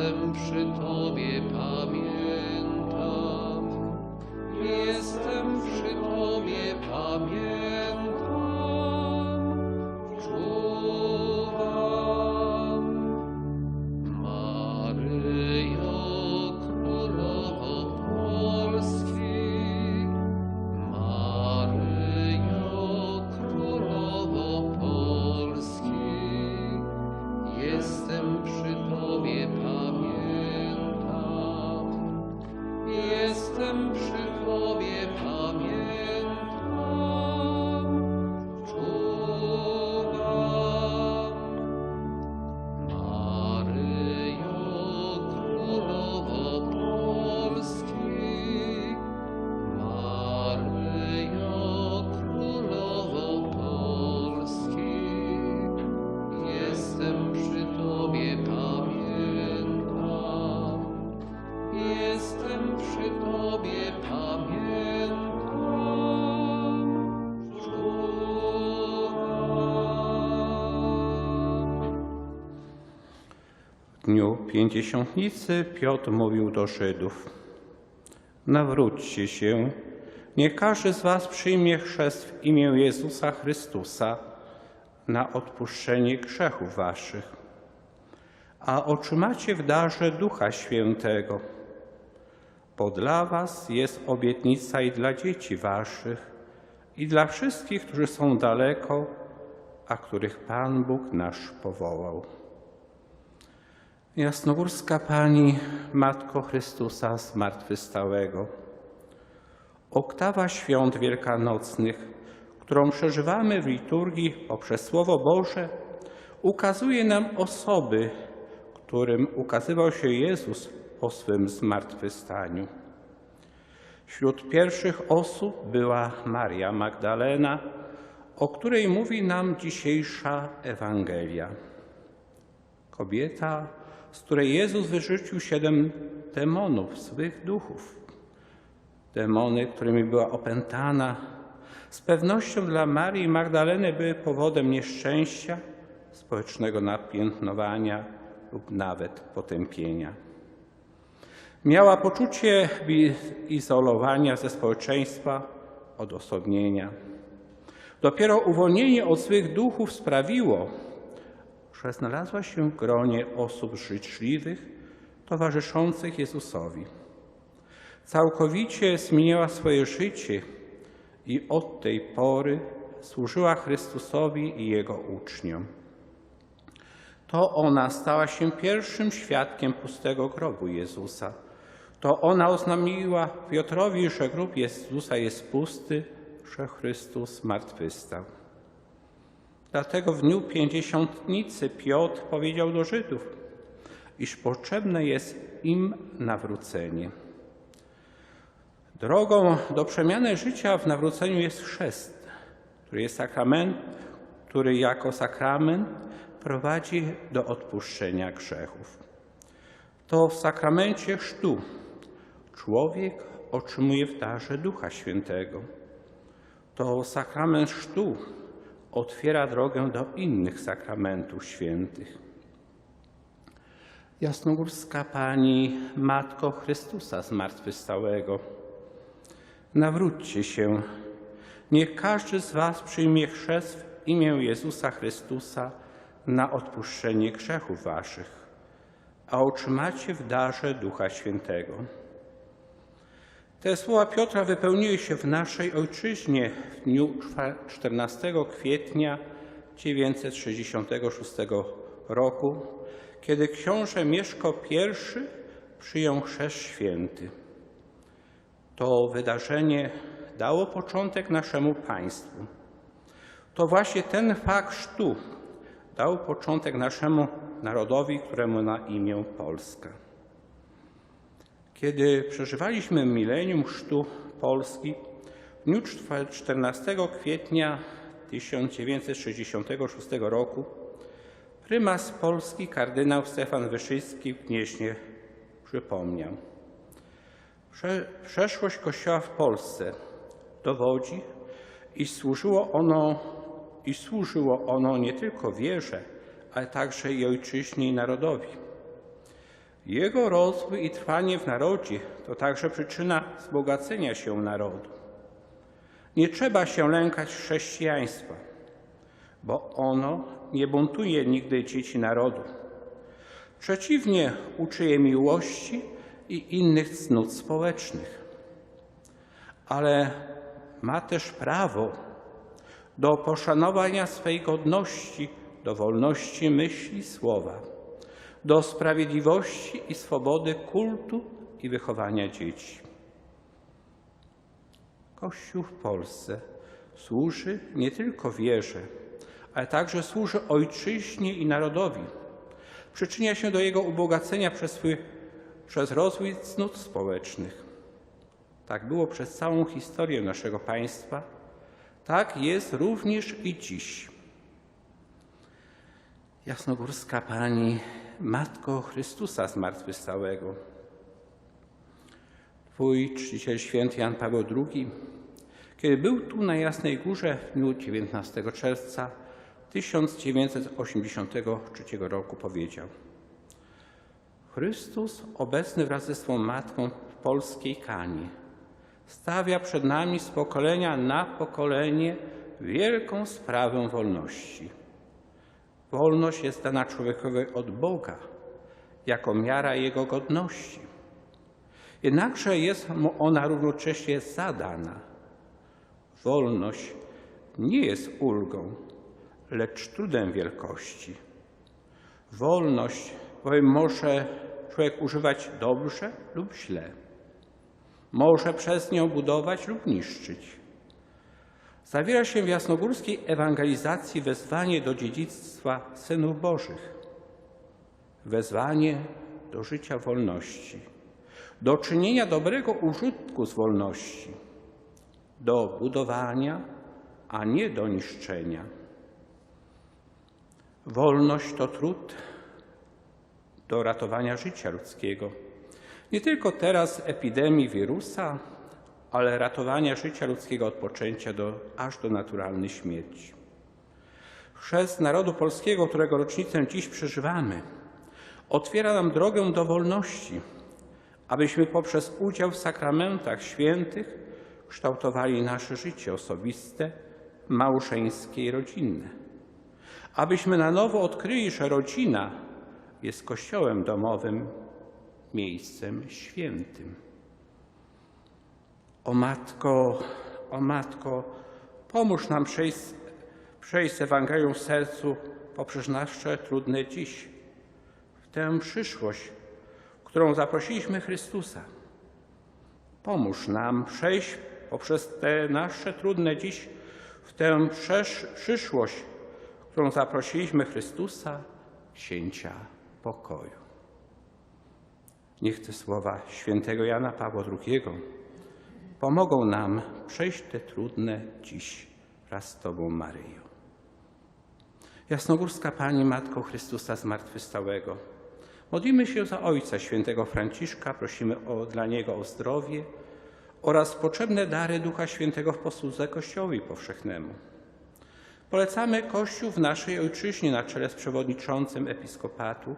jestem przy Tobie, pamiętam, dniu pięćdziesiątnicy Piotr mówił do Żydów: Nawróćcie się, niech każdy z was przyjmie chrzest w imię Jezusa Chrystusa na odpuszczenie grzechów waszych, a otrzymacie w darze Ducha Świętego. Bo dla was jest obietnica i dla dzieci waszych, i dla wszystkich, którzy są daleko, a których Pan Bóg nasz powołał. Jasnogórska Pani, Matko Chrystusa Zmartwychwstałego, oktawa świąt wielkanocnych, którą przeżywamy w liturgii poprzez Słowo Boże, ukazuje nam osoby, którym ukazywał się Jezus po swym zmartwychwstaniu. Wśród pierwszych osób była Maria Magdalena, o której mówi nam dzisiejsza Ewangelia. Kobieta, z której Jezus wyrzucił siedem demonów, złych duchów. Demony, którymi była opętana, z pewnością dla Marii Magdaleny były powodem nieszczęścia, społecznego napiętnowania lub nawet potępienia. Miała poczucie izolowania ze społeczeństwa, odosobnienia. Dopiero uwolnienie od złych duchów sprawiło, że znalazła się w gronie osób życzliwych, towarzyszących Jezusowi. Całkowicie zmieniła swoje życie i od tej pory służyła Chrystusowi i Jego uczniom. To ona stała się pierwszym świadkiem pustego grobu Jezusa. To ona oznamiła Piotrowi, że grób Jezusa jest pusty, że Chrystus zmartwychwstał. Dlatego w dniu pięćdziesiątnicy Piotr powiedział do Żydów, iż potrzebne jest im nawrócenie. Drogą do przemiany życia w nawróceniu jest chrzest, który jest sakrament, który jako sakrament prowadzi do odpuszczenia grzechów. To w sakramencie chrztu człowiek otrzymuje w darze Ducha Świętego. To sakrament chrztu otwiera drogę do innych sakramentów świętych. Jasnogórska Pani, Matko Chrystusa Zmartwychwstałego, nawróćcie się, niech każdy z Was przyjmie chrzest w imię Jezusa Chrystusa na odpuszczenie grzechów Waszych, a otrzymacie w darze Ducha Świętego. Te słowa Piotra wypełniły się w naszej ojczyźnie w dniu czwa- 14 kwietnia 966 roku, kiedy książę Mieszko I przyjął chrzest święty. To wydarzenie dało początek naszemu państwu. To właśnie ten fakt chrztu dał początek naszemu narodowi, któremu na imię Polska. Kiedy przeżywaliśmy milenium chrztu Polski, w dniu czwa- 14 kwietnia 1966 roku prymas Polski kardynał Stefan Wyszyński w Gnieźnie przypomniał. Prze- Przeszłość Kościoła w Polsce dowodzi, iż służyło ono, iż służyło ono nie tylko wierze, ale także i ojczyźnie i narodowi. Jego rozwój i trwanie w narodzie to także przyczyna wzbogacenia się narodu. Nie trzeba się lękać chrześcijaństwa, bo ono nie buntuje nigdy dzieci narodu. Przeciwnie, uczy je miłości i innych cnót społecznych. Ale ma też prawo do poszanowania swej godności, do wolności myśli słowa, do sprawiedliwości i swobody kultu i wychowania dzieci. Kościół w Polsce służy nie tylko wierze, ale także służy ojczyźnie i narodowi. Przyczynia się do jego ubogacenia przez, swój, przez rozwój cnót społecznych. Tak było przez całą historię naszego państwa, tak jest również i dziś. Jasnogórska Pani, Matko Chrystusa Zmartwychwstałego, Twój czciciel święty Jan Paweł II, kiedy był tu na Jasnej Górze w dniu 19 czerwca 1983 roku powiedział Chrystus obecny wraz ze swą Matką w polskiej Kanie stawia przed nami z pokolenia na pokolenie wielką sprawę wolności. Wolność jest dana człowiekowi od Boga jako miara jego godności. Jednakże jest mu ona równocześnie zadana. Wolność nie jest ulgą, lecz trudem wielkości. Wolność bowiem może człowiek używać dobrze lub źle. Może przez nią budować lub niszczyć. Zawiera się w jasnogórskiej ewangelizacji wezwanie do dziedzictwa synów Bożych. Wezwanie do życia wolności, do czynienia dobrego użytku z wolności, do budowania, a nie do niszczenia. Wolność to trud do ratowania życia ludzkiego. Nie tylko teraz epidemii wirusa, ale ratowania życia ludzkiego od poczęcia do, aż do naturalnej śmierci. Chrzest narodu polskiego, którego rocznicę dziś przeżywamy, otwiera nam drogę do wolności, abyśmy poprzez udział w sakramentach świętych kształtowali nasze życie osobiste, małżeńskie i rodzinne. Abyśmy na nowo odkryli, że rodzina jest kościołem domowym, miejscem świętym. O Matko, o Matko, pomóż nam przejść, przejść z Ewangelią w sercu poprzez nasze trudne dziś, w tę przyszłość, w którą zaprosiliśmy Chrystusa. Pomóż nam przejść poprzez te nasze trudne dziś w tę przyszłość, którą zaprosiliśmy Chrystusa, księcia pokoju. Niech te słowa świętego Jana Pawła II pomogą nam przejść te trudne dziś wraz z Tobą, Maryjo. Jasnogórska Pani, Matko Chrystusa Zmartwychwstałego, modlimy się za Ojca Świętego Franciszka, prosimy o, dla Niego o zdrowie oraz potrzebne dary Ducha Świętego w posłudze Kościołowi powszechnemu. Polecamy Kościół w naszej ojczyźnie na czele z przewodniczącym episkopatu,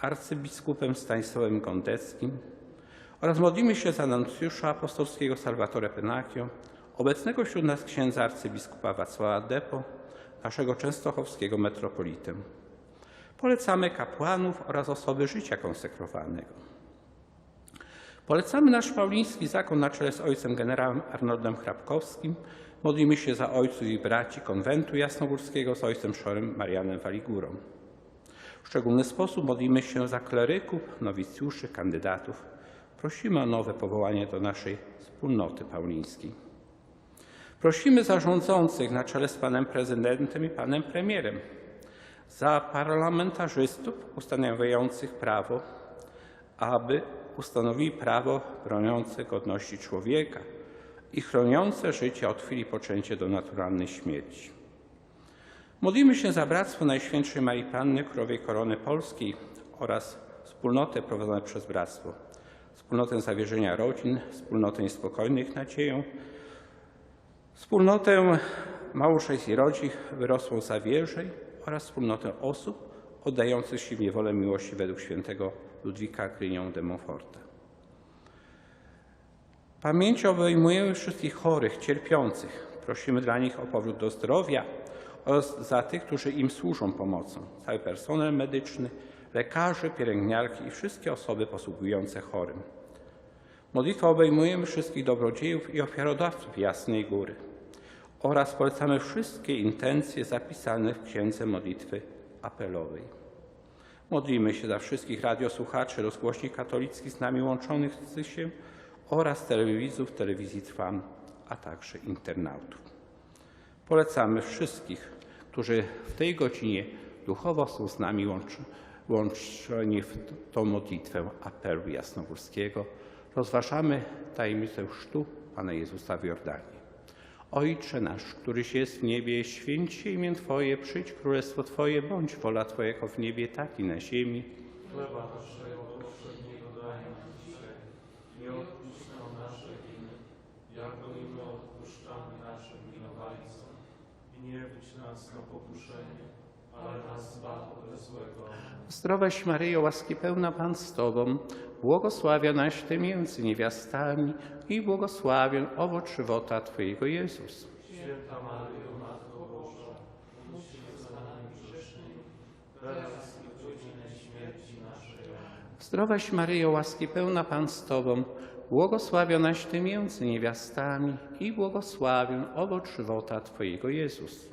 arcybiskupem Stanisławem Gondeckim oraz modlimy się za nuncjusza apostolskiego Salvatore Penacchio, obecnego wśród nas księdza arcybiskupa Wacława Depo, naszego częstochowskiego metropolitę. Polecamy kapłanów oraz osoby życia konsekrowanego. Polecamy nasz pauliński zakon na czele z ojcem generałem Arnoldem Hrabkowskim. Modlimy się za ojców i braci konwentu jasnogórskiego z ojcem Szorem Marianem Waligurą. W szczególny sposób modlimy się za kleryków, nowicjuszy, kandydatów. Prosimy o nowe powołanie do naszej wspólnoty paulińskiej. Prosimy zarządzących na czele z panem prezydentem i panem premierem, za parlamentarzystów ustanawiających prawo, aby ustanowili prawo broniące godności człowieka i chroniące życie od chwili poczęcia do naturalnej śmierci. Modlimy się za Bractwo Najświętszej Marii Panny Królowej Korony Polskiej oraz wspólnotę prowadzoną przez Bractwo, wspólnotę zawierzenia rodzin, wspólnotę niespokojnych nadzieją, wspólnotę małżeństw i rodzin wyrosłą zawierzeń oraz wspólnotę osób oddających się w niewolę miłości według świętego Ludwika Grignon de Montforta. Pamięć obejmujemy wszystkich chorych, cierpiących. Prosimy dla nich o powrót do zdrowia oraz za tych, którzy im służą pomocą. Cały personel medyczny, lekarze, pielęgniarki i wszystkie osoby posługujące chorym. Modlitwa obejmujemy wszystkich dobrodziejów i ofiarodawców Jasnej Góry oraz polecamy wszystkie intencje zapisane w Księdze Modlitwy Apelowej. Modlimy się za wszystkich radiosłuchaczy rozgłośni katolickich z nami łączonych się oraz telewidzów telewizji Trwam, a także internautów. Polecamy wszystkich, którzy w tej godzinie duchowo są z nami łącz, łączeni w tą modlitwę apelu jasnogórskiego. Rozważamy tajemnicę chrztu Pana Jezusa w Jordanie. Ojcze nasz, któryś jest w niebie, święć się imię Twoje, przyjdź królestwo Twoje, bądź wola Twoja jako w niebie, tak i na ziemi. Chleba naszego powszedniego daj nam dzisiaj i odpuść nam nasze winy, jako i my odpuszczamy naszym winowajcom. I nie wódź nas na pokuszenie, ale nas zbaw ode złego. Zdrowaś Maryjo, łaski pełna Pan z Tobą, błogosławionaś Ty między niewiastami i błogosławion owoc żywota Twojego Jezus. Święta Maryjo, Matko Boża, módl za nami grzesznymi, teraz i w godzinę śmierci naszej. Zdrowaś Maryjo, łaski pełna Pan z Tobą, błogosławionaś Ty między niewiastami i błogosławion owoc żywota Twojego Jezus.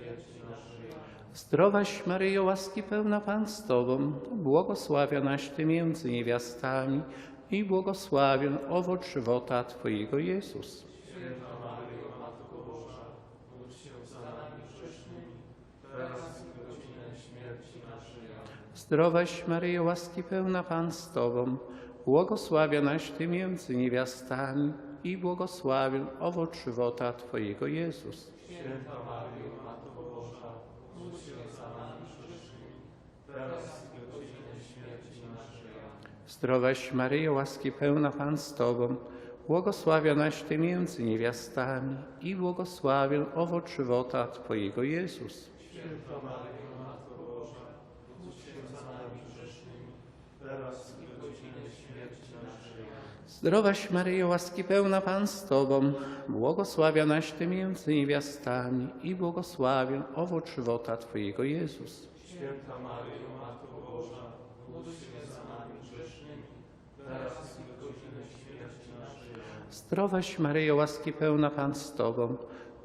Amen. Zdrowaś Maryjo, łaski pełna Pan z Tobą, błogosławionaś Ty między niewiastami i błogosławion owoc żywota Twojego Jezus. Święta Maryjo, Matko Boża, módl się za nami grzesznymi, teraz i w godzinę śmierci naszej. Amen. Zdrowaś Maryjo, łaski pełna Pan z Tobą, błogosławionaś Ty między niewiastami i błogosławion owoc żywota Twojego Jezus. Święta Maryjo, Matko Boża, módl się za nami grzesznymi, teraz i godzinę śmierci naszej. Zdrowaś Maryjo, łaski pełna Pan z Tobą, błogosławionaś Ty między niewiastami i błogosławion owoc żywota Twojego Jezus. Święta Maryjo, Matko Boża, módl się za nami grzesznymi, teraz i w godzinę śmierci naszej. Zdrowaś Maryjo, łaski pełna Pan z Tobą, błogosławionaś Ty między niewiastami i błogosławion owoc żywota Twojego Jezus. Święta Maryjo, Matko Boża, módl się za nami grzesznymi, teraz i w godzinę śmierci naszej. Zdrowaś Maryjo, łaski pełna Pan z Tobą,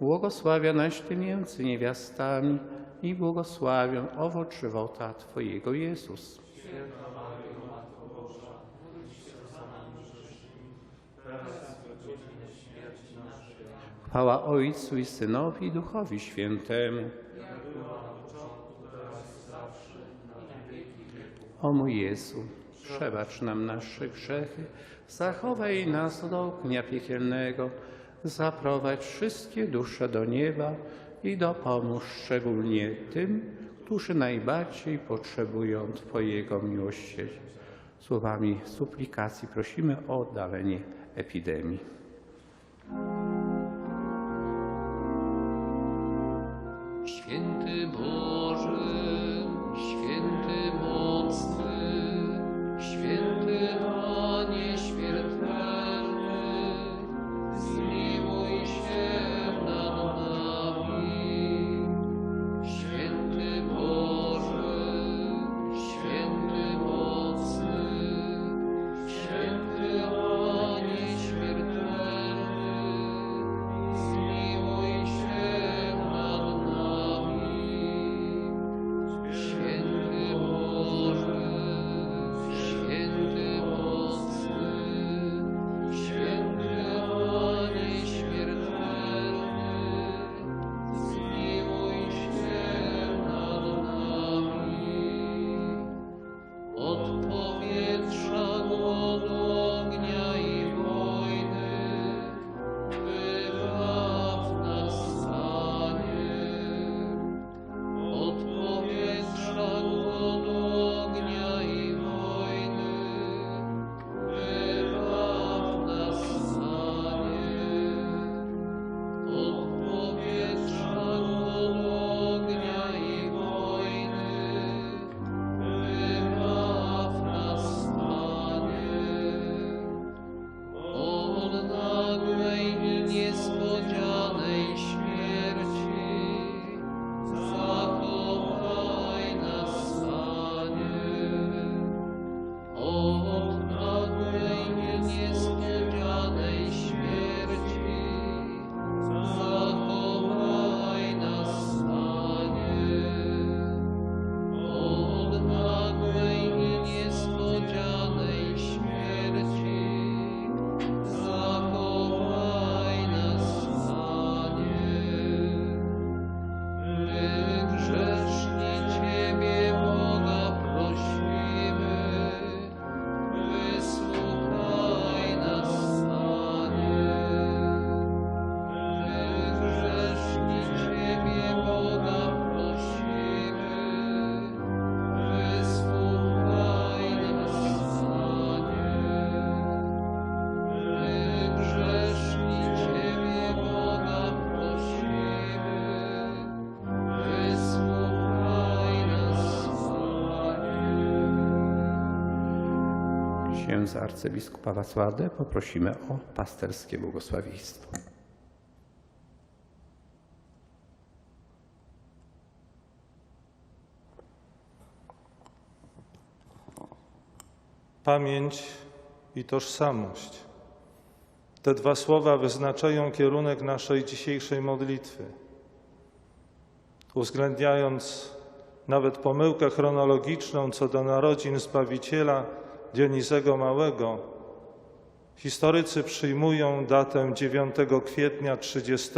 błogosławionaś Ty między niewiastami i błogosławion owoc żywota Twojego Jezus. Święta Maryjo, Matko Boża, módl się za nami grzesznymi, teraz i w godzinę śmierci naszej. Chwała Ojcu i Synowi i Duchowi Świętemu. Jak była na początku, teraz i zawsze, na wieki wieków. O mój Jezu, przebacz nam nasze grzechy, zachowaj nas od ognia piekielnego, zaprowadź wszystkie dusze do nieba i dopomóż szczególnie tym, którzy najbardziej potrzebują Twojego miłosierdzia. Słowami suplikacji prosimy o oddalenie epidemii. Święty Boże, Księdza arcybiskupa Wacładę poprosimy o pasterskie błogosławieństwo. Pamięć i tożsamość. Te dwa słowa wyznaczają kierunek naszej dzisiejszej modlitwy. Uwzględniając nawet pomyłkę chronologiczną co do narodzin Zbawiciela Dionizego Małego, historycy przyjmują datę 9 kwietnia 30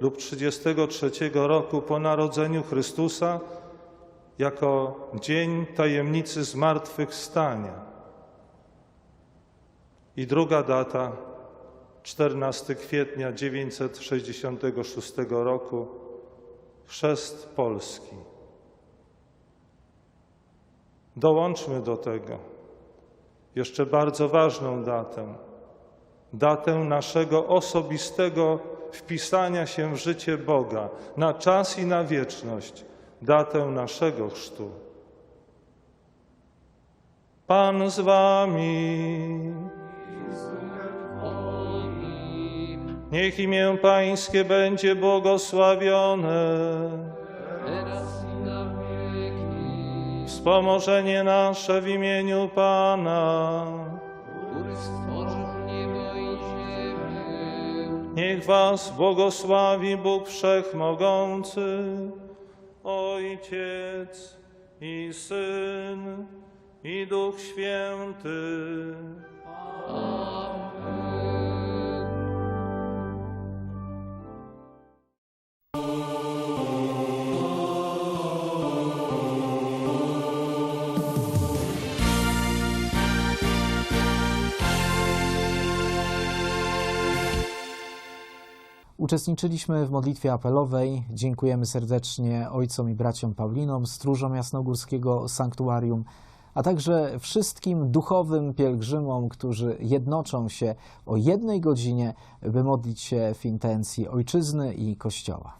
lub 33 roku po narodzeniu Chrystusa jako dzień tajemnicy zmartwychwstania. I druga data, 14 kwietnia 966 roku, chrzest Polski. Dołączmy do tego jeszcze bardzo ważną datę, datę naszego osobistego wpisania się w życie Boga na czas i na wieczność, datę naszego chrztu. Pan z wami. Niech imię Pańskie będzie błogosławione. Wspomożenie nasze w imieniu Pana. który stworzył niebo i ziemię. Niech Was błogosławi Bóg Wszechmogący, Ojciec i Syn i Duch Święty. Uczestniczyliśmy w modlitwie apelowej. Dziękujemy serdecznie ojcom i braciom Paulinom, stróżom jasnogórskiego sanktuarium, a także wszystkim duchowym pielgrzymom, którzy jednoczą się o jednej godzinie, by modlić się w intencji ojczyzny i Kościoła.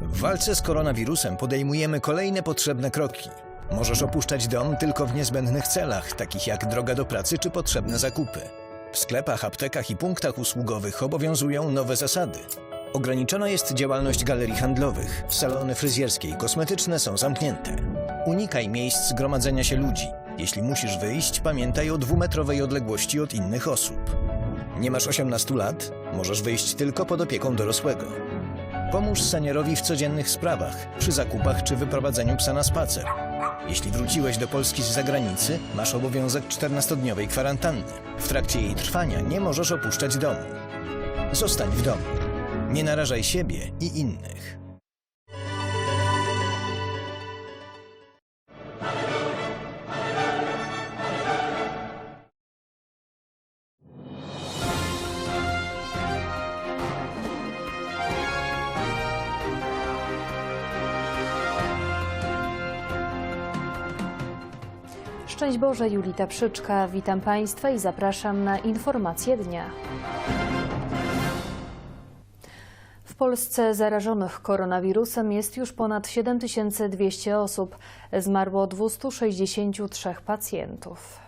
W walce z koronawirusem podejmujemy kolejne potrzebne kroki. Możesz opuszczać dom tylko w niezbędnych celach, takich jak droga do pracy czy potrzebne zakupy. W sklepach, aptekach i punktach usługowych obowiązują nowe zasady. Ograniczona jest działalność galerii handlowych, salony fryzjerskie i kosmetyczne są zamknięte. Unikaj miejsc gromadzenia się ludzi. Jeśli musisz wyjść, pamiętaj o dwumetrowej odległości od innych osób. Nie masz 18 lat? Możesz wyjść tylko pod opieką dorosłego. Pomóż seniorowi w codziennych sprawach, przy zakupach czy wyprowadzeniu psa na spacer. Jeśli wróciłeś do Polski z zagranicy, masz obowiązek 14-dniowej kwarantanny. W trakcie jej trwania nie możesz opuszczać domu. Zostań w domu. Nie narażaj siebie i innych. Szczęść Boże, Julita Przyczka. Witam Państwa i zapraszam na informacje dnia. W Polsce zarażonych koronawirusem jest już ponad 7200 osób. Zmarło 263 pacjentów.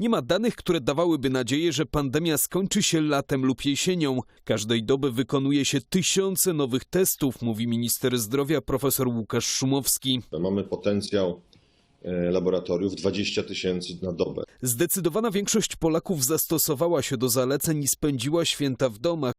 Nie ma danych, które dawałyby nadzieję, że pandemia skończy się latem lub jesienią. Każdej doby wykonuje się tysiące nowych testów, mówi minister zdrowia profesor Łukasz Szumowski. Mamy potencjał laboratoriów 20 tysięcy na dobę. Zdecydowana większość Polaków zastosowała się do zaleceń i spędziła święta w domach.